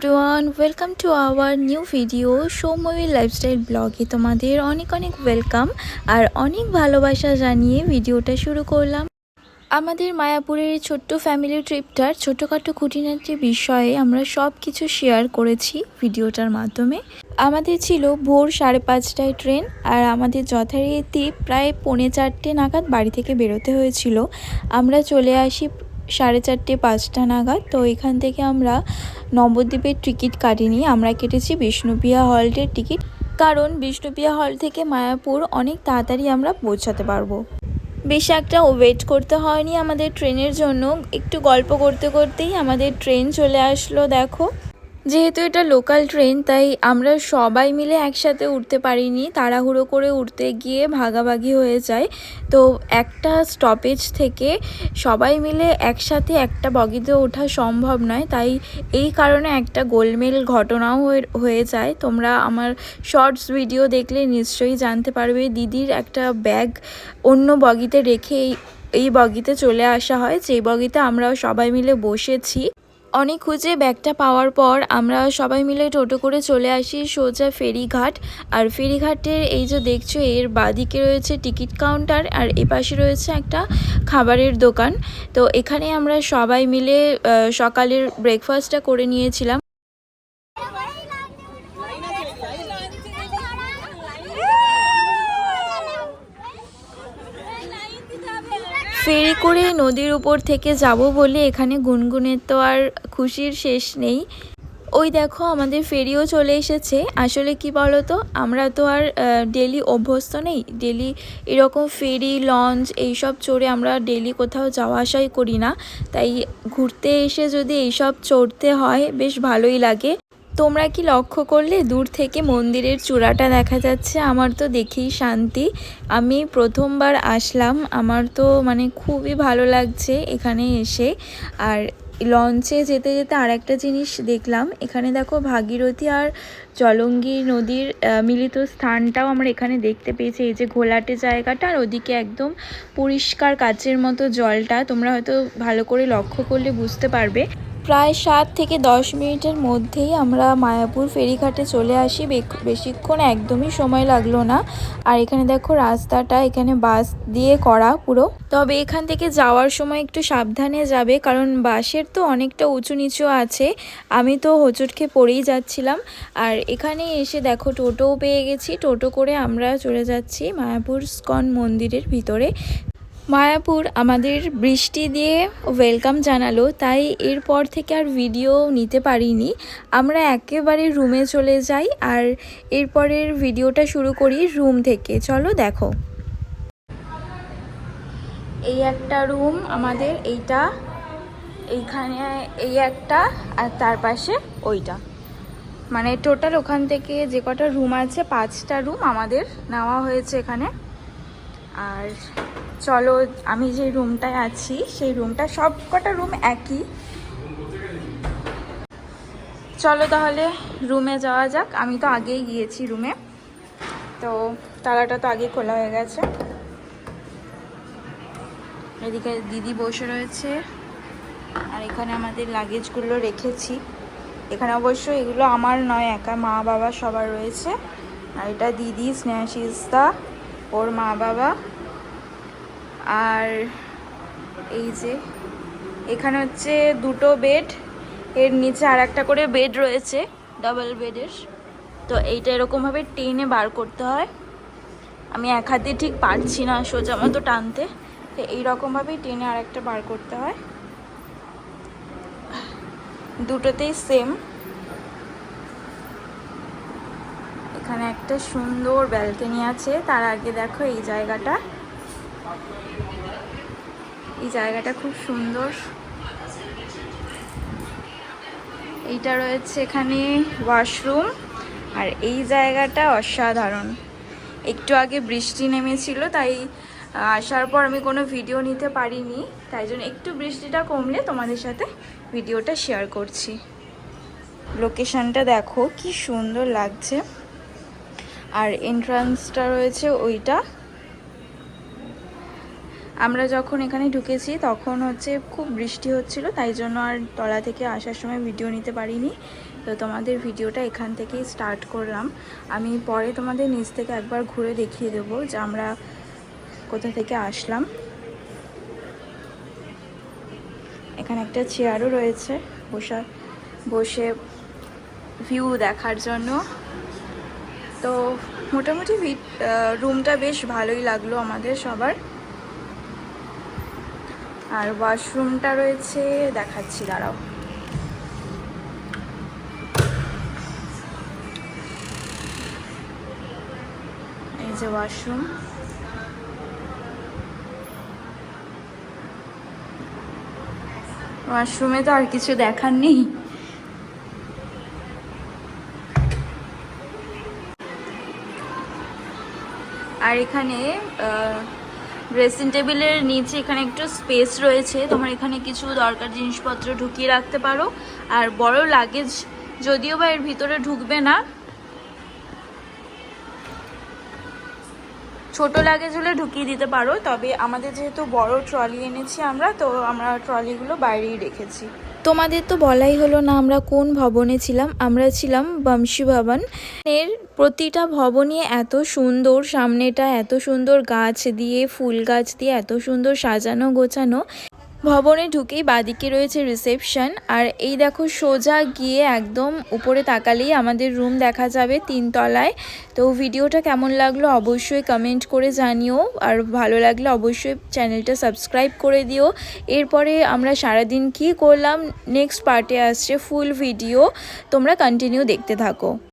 Everyone welcome to our new video Soumoyee lifestyle ব্লগে তোমাদের অনেক অনেক ওয়েলকাম আর অনেক ভালোবাসা জানিয়ে ভিডিওটা শুরু করলাম। আমাদের মায়াপুরের ছোট্ট ফ্যামিলি ট্রিপটার ছোটোখাটো খুঁটিনাটি বিষয়ে আমরা সব কিছু শেয়ার করেছি ভিডিওটার মাধ্যমে। আমাদের ছিল ভোর সাড়ে পাঁচটায় ট্রেন আর আমাদের যথারীতি প্রায় পৌনে চারটে নাগাদ বাড়ি থেকে বেরোতে হয়েছিল। আমরা চলে আসি সাড়ে চারটে, পাঁচটা নাগাদ। তো এখান থেকে আমরা নবদ্বীপের টিকিট কাটিনি। আমরা কেটেছি বিষ্ণুপ্রিয়া হলটের টিকিট। কারণ বিষ্ণুপ্রিয়া হল থেকে মায়াপুর অনেক তাড়াতাড়ি আমরা পৌঁছাতে পারব। বেশ একটা ওয়েট করতে হয়নি আমাদের ট্রেনের জন্য। একটু গল্প করতে করতেই আমাদের ট্রেন চলে আসলো, দেখো। যেহেতু এটা লোকাল ট্রেন তাই আমরা সবাই মিলে একসাথে উঠতে পারিনি। তাড়াহুড়ো করে উঠতে গিয়ে ভাগাভাগি হয়ে যায়। তো একটা স্টপেজ থেকে সবাই মিলে একসাথে একটা বগিতে ওঠা সম্ভব নয়। তাই এই কারণে একটা গোলমেল ঘটনাও হয়ে- যায়। তোমরা আমার শর্টস ভিডিও দেখলে নিশ্চয়ই জানতে পারবে দিদির একটা ব্যাগ অন্য বগিতে রেখে এই বগিতে চলে আসা হয়। যেই বগিতে আমরা সবাই মিলে বসেছি। অনেক খুঁজে ব্যাগটা পাওয়ার পর আমরা সবাই মিলে টোটো করে চলে আসি সোজা ফেরিঘাট। আর ফেরিঘাটের এই যে দেখছ, এর বাঁদিকে রয়েছে টিকিট কাউন্টার আর এপাশে রয়েছে একটা খাবারের দোকান। তো এখানে আমরা সবাই মিলে সকালের ব্রেকফাস্টটা করে নিয়েছিলাম। ফেরি করে নদীর উপর থেকে যাব বলে এখানে গুনগুনের তো আর খুশির শেষ নেই। ওই দেখো আমাদের ফেরিও চলে এসেছে। আসলে কি বলো তো আমরা তো আর ডেলি অভ্যস্ত নেই। ডেলি এরকম ফেরি, লঞ্চ এইসব চড়ে আমরা ডেলি কোথাও যাওয়া আসাই করি না। তাই ঘুরতে এসে যদি এইসব চড়তে হয়, বেশ ভালোই লাগে। তোমরা কি লক্ষ্য করলে দূর থেকে মন্দিরের চূড়াটা দেখা যাচ্ছে? আমার তো দেখেই শান্তি। আমি প্রথমবার আসলাম। আমার তো মানে খুবই ভালো লাগছে এখানে এসে। আর লঞ্চে যেতে যেতে আর একটা জিনিস দেখলাম। এখানে দেখো ভাগীরথী আর জলঙ্গি নদীর মিলিত স্থানটাও আমরা এখানে দেখতে পেয়েছি। এই যে ঘোলাটে জায়গাটা আর ওদিকে একদম পরিষ্কার কাচের মতো জলটা। তোমরা হয়তো ভালো করে লক্ষ্য করলে বুঝতে পারবে। প্রায় সাত থেকে দশ মিনিটের মধ্যেই আমরা মায়াপুর ফেরিঘাটে চলে আসি। বেশিক্ষণ একদমই সময় লাগল না। আর এখানে দেখো রাস্তাটা, এখানে বাস দিয়ে করা পুরো। তবে এখান থেকে যাওয়ার সময় একটু সাবধানে যাবে, কারণ বাসের তো অনেকটা উঁচু নিচু আছে। আমি তো হোঁচট খেয়ে পড়েই যাচ্ছিলাম। আর এখানে এসে দেখো টোটোও পেয়ে গেছি। টোটো করে আমরা চলে যাচ্ছি মায়াপুর স্কন মন্দিরের ভিতরে। মায়াপুর আমাদের বৃষ্টি দিয়ে ওয়েলকাম জানালো, তাই এরপর থেকে আর ভিডিও নিতে পারিনি। আমরা একেবারে রুমে চলে যাই আর এরপরের ভিডিওটা শুরু করি রুম থেকে। চলো দেখো। এই একটা রুম আমাদের এইটা, এইখানে এই একটা আর তার পাশে ওইটা। মানে টোটাল ওখান থেকে যে কটা রুম আছে, পাঁচটা রুম আমাদের নেওয়া হয়েছে এখানে। আর চলো, আমি যে রুমটায় আছি, সেই রুমটা সব কটা রুম একই। চলো তাহলে রুমে যাওয়া যাক। আমি তো আগেই গিয়েছি রুমে তো তালাটা তো আগে খোলা হয়ে গেছে। এদিকে দিদি বসে রয়েছে। আর এখানে আমাদের লাগেজগুলো রেখেছি। এখানে অবশ্য এগুলো আমার নয়, একা মা, বাবা সবার রয়েছে। আর এটা দিদি স্নেহাশিসদা ওর মা, বাবা। আর এই যে, এখানে হচ্ছে দুটো বেড এর নিচে আর একটা করে বেড রয়েছে ডাবল বেডের তো এইটা এরকমভাবে টেনে বার করতে হয়। আমি এক হাতে ঠিক পারছি না সোজা মতো টানতে, তো এইরকমভাবেই টেনে আর একটা বার করতে হয়। দুটোতেই সেম এখানে একটা সুন্দর ব্যালকনি আছে, তার আগে দেখো এই জায়গাটা। এই জায়গাটা খুব সুন্দর। এইটা রয়েছে এখানে ওয়াশরুম আর এই জায়গাটা অসাধারণ। একটু আগে বৃষ্টি নেমেছিল, তাই আসার পর আমি কোনো ভিডিও নিতে পারিনি। তাই জন্য একটু বৃষ্টিটা কমলে তোমাদের সাথে ভিডিওটা শেয়ার করছি। লোকেশানটা দেখো, কি সুন্দর লাগছে। আর এন্ট্রান্সটা রয়েছে ওইটা। আমরা যখন এখানে ঢুকেছি, তখন হচ্ছে খুব বৃষ্টি হচ্ছিল, তাই জন্য আর তলা থেকে আসার সময় ভিডিও নিতে পারিনি। তো তোমাদের ভিডিওটা এখান থেকেই স্টার্ট করলাম। আমি পরে তোমাদের নিচ থেকে একবার ঘুরে দেখিয়ে দেবো যে আমরা কোথা থেকে আসলাম। এখানে একটা চেয়ারও রয়েছে, বসা, বসে ভিউ দেখার জন্য। তো মোটামুটি রুমটা বেশ ভালোই লাগল আমাদের সবার। আর ওয়াশরুমটা রয়েছে, দেখাচ্ছি, দাঁড়াও। এই যে ওয়াশরুম ওয়াশরুমে তো আর কিছু দেখার নেই। আর এখানে ড্রেসিং টেবিলের নিচে এখানে একটু স্পেস রয়েছে। তোমার এখানে কিছু দরকার জিনিসপত্র ঢুকিয়ে রাখতে পারো। আর বড় লাগেজ যদিও বা এর ভিতরে ঢুকবে না। ছোট লাগেজ হলে ঢুকিয়ে দিতে পারো। তবে আমাদের যেহেতু বড় ট্রলি এনেছি আমরা, তো আমরা ট্রলিগুলো বাইরেই রেখেছি। তোমাদের তো বলাই হলো না আমরা কোন ভবনে ছিলাম, আমরা ছিলাম বংশী ভবন। এর প্রতিটা ভবনই এত সুন্দর, সামনেটা এত সুন্দর গাছ দিয়ে, ফুল গাছ দিয়ে এত সুন্দর সাজানো গোছানো। ভবনে ঢুকেই বাদিকে রয়েছে রিসেপশন। আর এই দেখো, সোজা গিয়ে একদম উপরে তাকালেই আমাদের রুম দেখা যাবে তিনতলায়। তো ভিডিওটা কেমন লাগল অবশ্যই কমেন্ট করে জানিও। আর ভালো লাগলে অবশ্যই চ্যানেলটা সাবস্ক্রাইব করে দিও। এরপরে আমরা সারাদিন কি করলাম? নেক্সট পার্টে আসছে ফুল ভিডিও তোমরা কন্টিনিউ দেখতে থাকো।